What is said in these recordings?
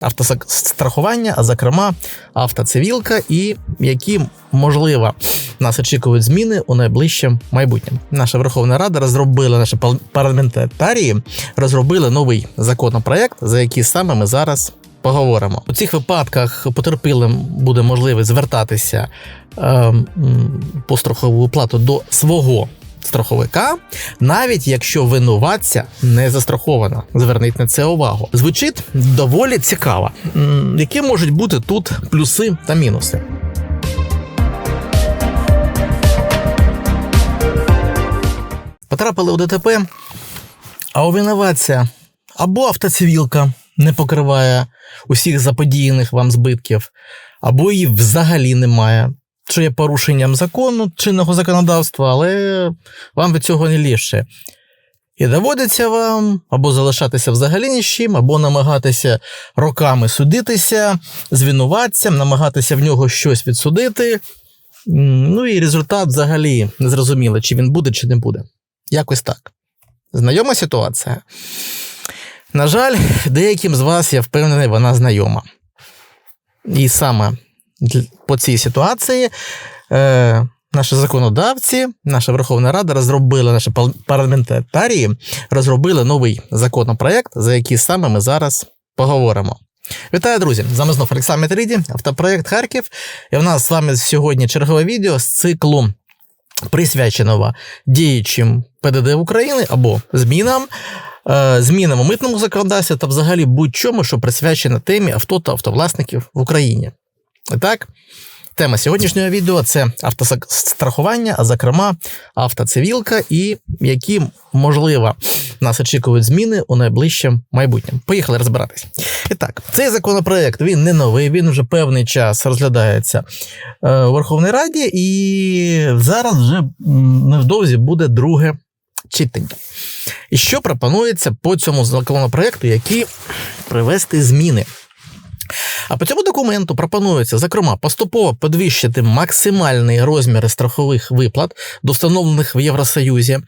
автострахування, а зокрема автоцивілка, і які можливо нас очікують зміни у найближчому майбутньому. Наша Верховна Рада розробила наші парламентарії, розробили новий законопроект, за який саме ми зараз. Поговоримо у цих випадках потерпілим буде можливість звертатися е, по страхову плату до свого страховика, навіть якщо винуватця не застрахована. Зверніть на це увагу. Звучить доволі цікаво. Які можуть бути тут плюси та мінуси? Потрапили у ДТП, а у винуватця або автоцивілка не покриває усіх заподіяних вам збитків, або її взагалі немає що є порушенням закону чинного законодавства, але вам від цього не ліпше. І доводиться вам або залишатися взагалі ні з чим, або намагатися роками судитися з намагатися в нього щось відсудити. Ну і результат взагалі не зрозуміло, чи він буде, чи не буде. Якось так. Знайома ситуація? На жаль, деяким з вас, я впевнений, вона знайома. І саме по цій ситуації е, наші законодавці, наша Верховна Рада розробила наші парламентарії, розробили новий законопроект, за який саме ми зараз поговоримо. Вітаю, друзі! З вами знов Олександр Метриді, автопроект Харків. І в нас з вами сьогодні чергове відео з циклу присвяченого діючим ПДД України або змінам. Е, змінам у митному законодавстві та взагалі будь-чому, що присвячено темі авто та автовласників в Україні. Так, тема сьогоднішнього відео це автострахування, а зокрема автоцивілка, і які, можливо, нас очікують зміни у найближчому майбутньому. Поїхали розбиратись. І так, цей законопроект він не новий, він вже певний час розглядається е, у Верховній Раді, і зараз вже невдовзі буде друге читання. І що пропонується по цьому законопроекту, які привести зміни? А по цьому документу пропонується, зокрема, поступово підвищити максимальні розміри страхових виплат, достановлених в Євросоюзі.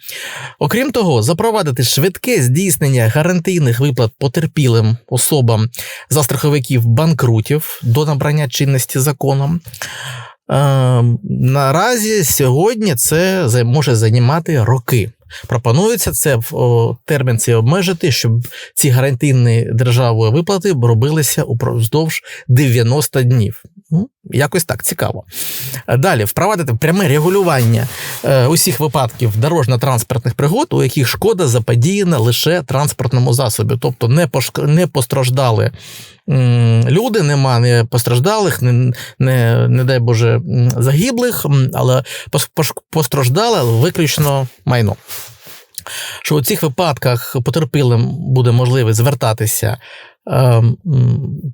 Окрім того, запровадити швидке здійснення гарантійних виплат потерпілим особам за страховиків банкрутів до набрання чинності законом. Е, наразі сьогодні це може займати роки. Пропонується це в термін цей обмежити, щоб ці гарантійні державою виплати робилися упродовж 90 днів. Ну, якось так цікаво. Далі впровадити пряме регулювання е, усіх випадків дорожньо-транспортних пригод, у яких шкода заподіяна лише транспортному засобі, тобто не не постраждали люди, нема не постраждалих, не, не, не дай Боже, загиблих, але постраждало виключно майно. Що у цих випадках потерпілим буде можливість звертатися е,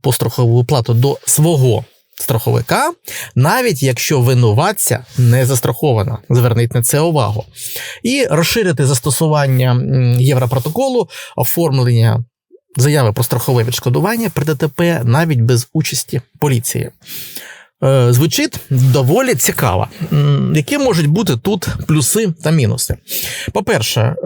по страхову плату до свого страховика, навіть якщо винуватця не застрахована. Зверніть на це увагу. І розширити застосування Європротоколу, оформлення заяви про страхове відшкодування при ДТП навіть без участі поліції. Е, звучить доволі цікаво. Які можуть бути тут плюси та мінуси? По-перше, е,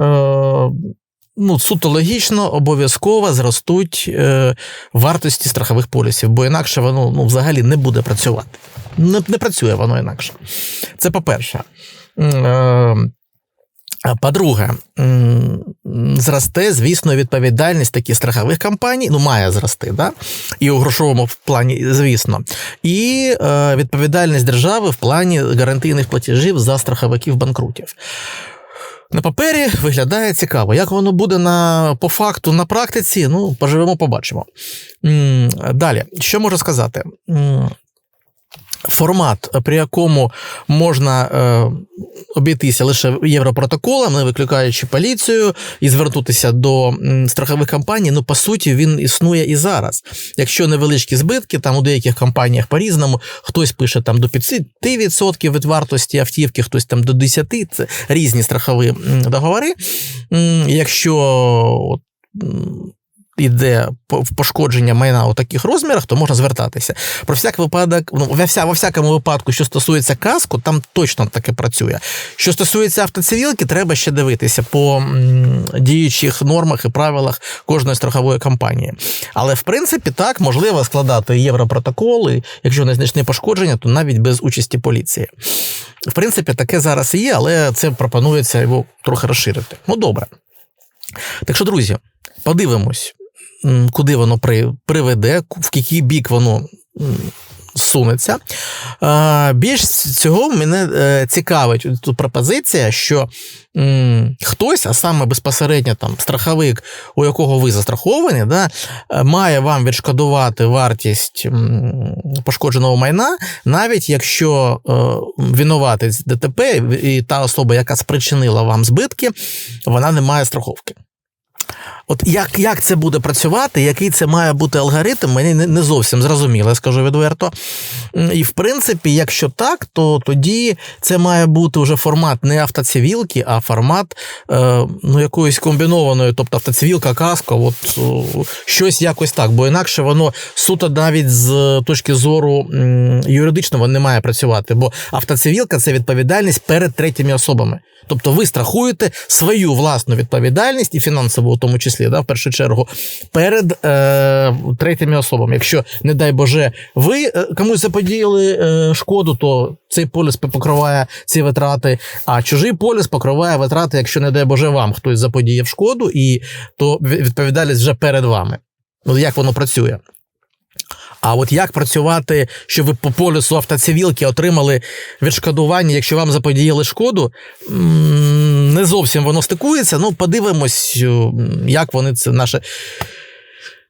ну, суто логічно, обов'язково зростуть е, вартості страхових полісів, бо інакше воно ну, взагалі не буде працювати. Не, не працює воно інакше. Це по-перше. По-друге, зросте, звісно, відповідальність таких страхових компаній, ну, має зрости, да? і у грошовому плані, звісно, і е, відповідальність держави в плані гарантійних платежів за страховиків банкрутів. На папері виглядає цікаво. Як воно буде на, по факту на практиці, ну, поживемо, побачимо. Далі, що можу сказати? Формат, при якому можна е, обійтися лише європротоколом, не викликаючи поліцію і звернутися до страхових компаній, ну по суті, він існує і зараз. Якщо невеличкі збитки, там у деяких компаніях по-різному, хтось пише там до 5% від вартості автівки, хтось там до 10%, це різні страхові договори. Якщо йде пошкодження майна у таких розмірах, то можна звертатися. Про всяк випадок, ну вся, во всякому випадку, що стосується каску, там точно таке працює. Що стосується автоцивілки, треба ще дивитися по діючих нормах і правилах кожної страхової компанії. Але в принципі так можливо складати європротоколи, якщо незначне пошкодження, то навіть без участі поліції. В принципі, таке зараз і є, але це пропонується його трохи розширити. Ну добре. Так що, друзі, подивимось, куди воно приведе, в який бік воно сунеться. Більш цього мене е, цікавить тут пропозиція, що хтось, а саме безпосередньо там страховик, у якого ви застраховані, да, має вам відшкодувати вартість пошкодженого майна, навіть якщо е, винуватець ДТП і та особа, яка спричинила вам збитки, вона не має страховки. От як як це буде працювати, який це має бути алгоритм, мені не, зовсім зрозуміло, я скажу відверто. І в принципі, якщо так, то тоді це має бути вже формат не автоцивілки, а формат е, ну, якоїсь комбінованої, тобто автоцивілка, каска, от щось якось так. Бо інакше воно суто навіть з точки зору юридичного не має працювати. Бо автоцивілка це відповідальність перед третіми особами. Тобто ви страхуєте свою власну відповідальність і фінансову, у тому числі, да, в першу чергу, перед е, третіми особами. Якщо, не дай Боже, ви е, комусь заподіяли е, шкоду, то цей поліс покриває ці витрати, а чужий поліс покриває витрати, якщо, не дай Боже, вам хтось заподіяв шкоду, і то відповідальність вже перед вами. Ну, як воно працює? А от як працювати, щоб ви по полюсу автоцивілки отримали відшкодування, якщо вам заподіяли шкоду, не зовсім воно стикується. Ну, подивимось, як вони це наше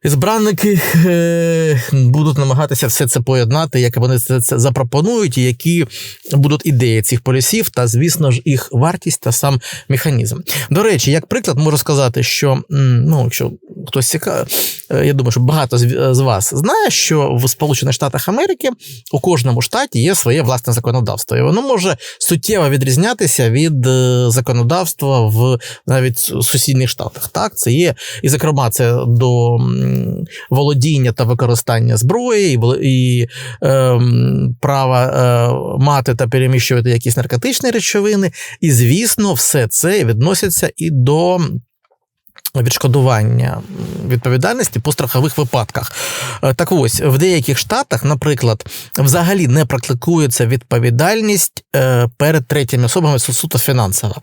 Збранники е, будуть намагатися все це поєднати, як вони це запропонують, і які будуть ідеї цих полісів, та, звісно ж, їх вартість та сам механізм. До речі, як приклад, можу сказати, що ну, якщо хтось цікавий, е, я думаю, що багато з вас знає, що в Сполучених Штатах Америки у кожному штаті є своє власне законодавство, і воно може суттєво відрізнятися від е, законодавства в навіть сусідніх штатах. Так, це є, і зокрема, це до володіння та використання зброї, і е, права е, мати та переміщувати якісь наркотичні речовини. І, звісно, все це відноситься і до. Відшкодування відповідальності по страхових випадках. Е, так ось в деяких штатах, наприклад, взагалі не практикується відповідальність е, перед третіми особами суто фінансова.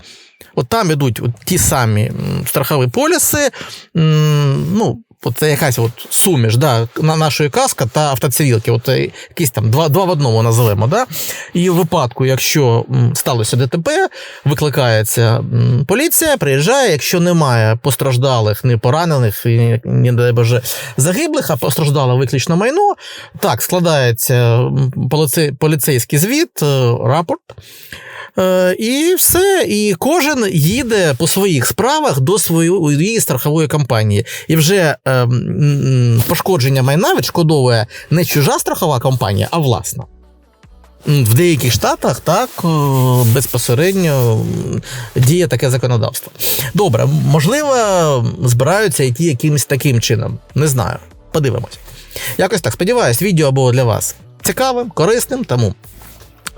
От там ідуть от ті самі страхові поліси, ну, це якась от суміш да, на нашої каска та автоцивілки. От е, якісь там два два в одному називемо. Да? І в випадку, якщо сталося ДТП, викликається поліція, приїжджає. Якщо немає постраждалих, ні поранених, ні, ні дай Боже, загиблих, а постраждало виключно майно, так, складається поліцейський звіт, е, рапорт. Е, і все. І кожен їде по своїх справах до своєї страхової компанії. І вже е, пошкодження майна відшкодовує не чужа страхова компанія, а власна. В деяких штатах так е, безпосередньо діє таке законодавство. Добре, можливо, збираються йти якимось таким чином. Не знаю. Подивимось. Якось так сподіваюсь, відео було для вас цікавим, корисним, тому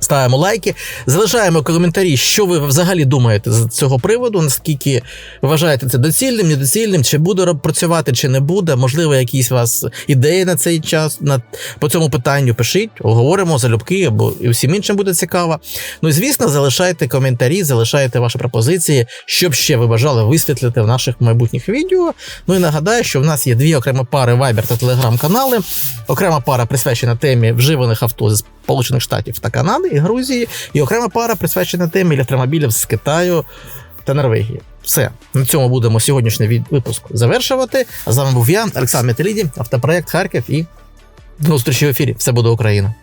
ставимо лайки, залишаємо коментарі, що ви взагалі думаєте з цього приводу, наскільки вважаєте це доцільним, недоцільним, чи буде працювати, чи не буде. Можливо, якісь у вас ідеї на цей час на, по цьому питанню пишіть, оговоримо залюбки, або і всім іншим буде цікаво. Ну і звісно, залишайте коментарі, залишайте ваші пропозиції, щоб ще ви бажали висвітлити в наших майбутніх відео. Ну і нагадаю, що в нас є дві окремі пари Viber та Telegram канали. Окрема пара присвячена темі вживаних авто з Сполучених Штатів та Канади і Грузії, і окрема пара присвячена темі електромобілів з Китаю та Норвегії. Все, на цьому будемо сьогоднішній випуск завершувати. А з вами був я, Олександр Метеліді, автопроект Харків і до зустрічі в ефірі. Все буде Україна.